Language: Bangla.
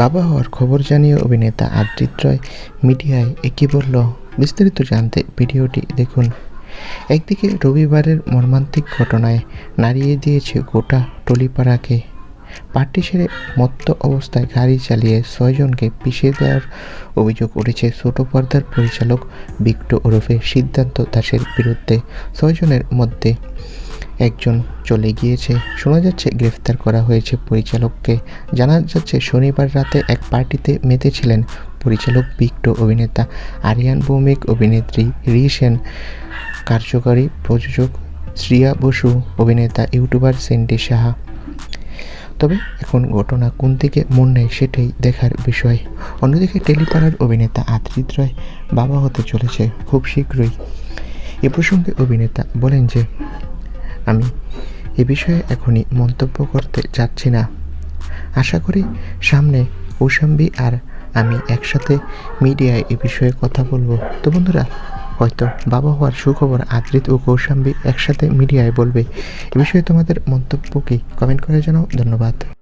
বাবা হওয়ার খবর জানিয়ে অভিনেতা আদ্রিত রয় মিডিয়ায় একই বলল, বিস্তারিত জানতে ভিডিওটি দেখুন। একদিকে রবিবারের মর্মান্তিক ঘটনায় নাড়িয়ে দিয়েছে গোটা টলিপাড়াকে। পার্টি সেরে মত্ত অবস্থায় গাড়ি চালিয়ে ছয়জনকে পিষে দেওয়ার অভিযোগ উঠেছে ছোট পর্দার পরিচালক বিক্টো ওরফে সিদ্ধান্ত দাসের বিরুদ্ধে। ছয়জনের মধ্যে একজন চলে গিয়েছে। শোনা যাচ্ছে গ্রেফতার করা হয়েছে পরিচালককে। জানা যাচ্ছে, শনিবার রাতে এক পার্টিতে মেতেছিলেন পরিচালক বিক্টো অভিনেতা আরিয়ান ভৌমিক, অভিনেত্রী রি সেন কার্যকরী প্রযোজক শ্রিয়া বসু, অভিনেতা ইউটিউবার সেন্টি সাহা। তবে এখন ঘটনা কোন দিকে, মন নেয় সেটাই দেখার বিষয়। অন্যদিকে টেলিপাড়ার অভিনেতা আদ্রিত রয় বাবা হতে চলেছে খুব শীঘ্রই। এ প্রসঙ্গে অভিনেতা বলেন যে আমি। এ বিষয়ে এখনই মন্তব্য করতে যাচ্ছি না। আশা করি সামনে কৌশাম্বী আর আমি একসাথে মিডিয়ায় এ বিষয়ে কথা বলব। তো বন্ধুরা, হয়তো বাবা হওয়ার সুখবর আদ্রিত ও কৌশাম্বী একসাথে মিডিয়ায় বলবে। এ বিষয়ে তোমাদের মন্তব্য কি? কমেন্ট করে জানাও। ধন্যবাদ।